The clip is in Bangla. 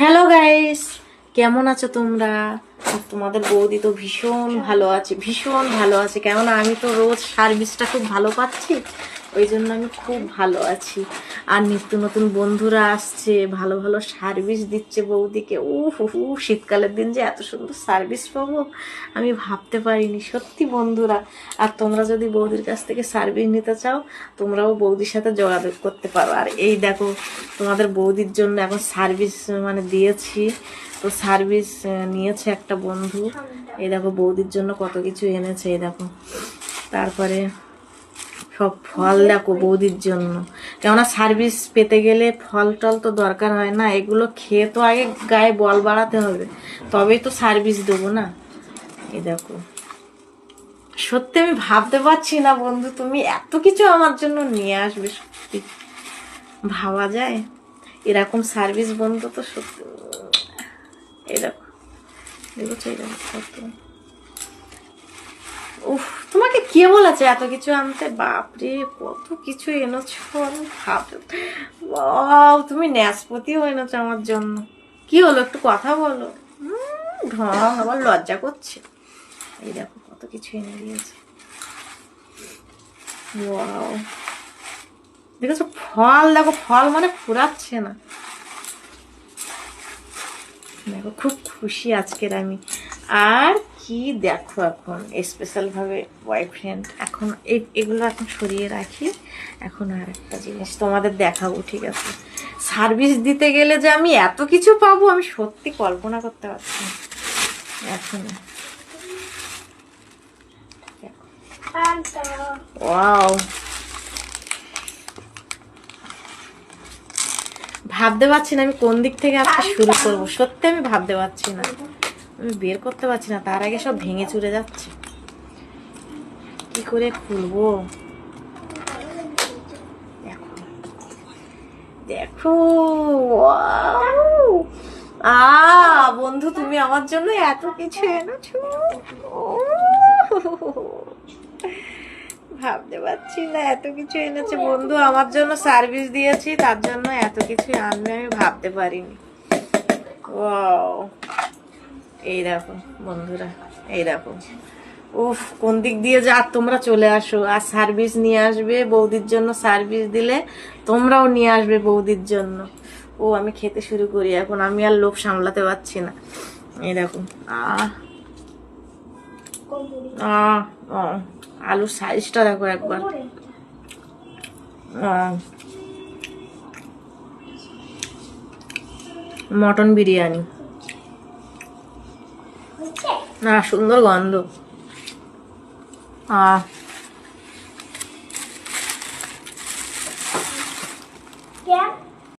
হ্যালো গাইস কেমন আছো তোমরা? তোমাদের বৌদি তো ভীষণ ভালো আছে, ভীষণ ভালো আছে। কেননা আমি তো রোজ সার্ভিসটা খুব ভালো পাচ্ছি, ওই জন্য আমি খুব ভালো আছি। আর নিত্য নতুন বন্ধুরা আসছে, ভালো ভালো সার্ভিস দিচ্ছে বৌদিকে। ও হু শীতকালের দিন যে এত সুন্দর সার্ভিস পাবো, আমি ভাবতে পারিনি। সত্যি বন্ধুরা আর তোমরা যদি বৌদির কাছ থেকে সার্ভিস নিতে চাও, তোমরাও বৌদির সাথে যোগাযোগ করতে পারো। আর এই দেখো, তোমাদের বৌদির জন্য এখন সার্ভিস মানে দিয়েছি। তো সার্ভিস নিয়েছে একটা বন্ধু। এই দেখো, বৌদির জন্য কত কিছু এনেছে, এই দেখো। তারপরে সব ফল দেখো বৌদির জন্য। কেননা সার্ভিস পেতে গেলে ফল টল তো দরকার হয় না, এগুলো খেয়ে তো আগে গায়ে বল বাড়াতে হবে। তবেই তো সার্ভিস দেবো না। এই দেখো। সত্যি আমি ভাবতে পারছি না বন্ধু, তুমি এত কিছু আমার জন্য নিয়ে আসবে সত্যি। ভাবা যায়? এরকম সার্ভিস বন্ধু তো সত্যি। দেখো দেখেছ এই কত। উফ, তোমাকে কে বলেছে এত কিছু আনতে? বাপরে, কত কিছু এনেছো আমি ভাবতে তুমি ন্যাসপতিও এনেছো আমার জন্য। কি হলো, একটু কথা বলো। ঢং আবার লজ্জা করছে। এই দেখো, কত কিছু এনে দিয়েছে। দেখেছ, ফল, দেখো, ফল মানে ফুরাচ্ছে না। দেখো, খুব খুশি আজকের আমি। আর কি দেখো এখন স্পেশাল ভাবে বয়ফ্রেন্ড এখন এগুলো এখন সরিয়ে রাখি। এখন আর একটা জিনিস তোমাদের দেখাবো, ঠিক আছে? সার্ভিস দিতে গেলে যে আমি এত কিছু পাবো, আমি সত্যি কল্পনা করতে পারছি এখন ওয়াও ভাবতে পারছি না আমি কোন দিক থেকে আজকে শুরু করব। সত্যি আমি ভাবতে পারছি না। আমি বের করতে পারছি না তার আগে সব ভেঙে চুরে যাচ্ছে। কি করে খুলবো? দেখো। দেখো আ বন্ধু তুমি আমার জন্য এত কিছু এনেছো। ভাবতে পারছি না এত কিছু এনেছে। বন্ধু আমার জন্য সার্ভিস দিয়েছি তার জন্য এত কিছু আনবে আমি ভাবতে পারিনি। Wow! এই দেখো বন্ধুরা এই দেখো। উফ কোন দিক দিয়ে যা তোমরা চলে আসো। আর সার্ভিস নিয়ে আসবে বৌদির জন্য সার্ভিস দিলে তোমরাও নিয়ে আসবে বৌদির জন্য। ও আমি খেতে শুরু করি এখন আমি আর লোভ সামলাতে পারছি না। আহ আহ, আলুর সাইজটা দেখো একবার। মটন বিরিয়ানি। না সুন্দর গন্ধ। আহ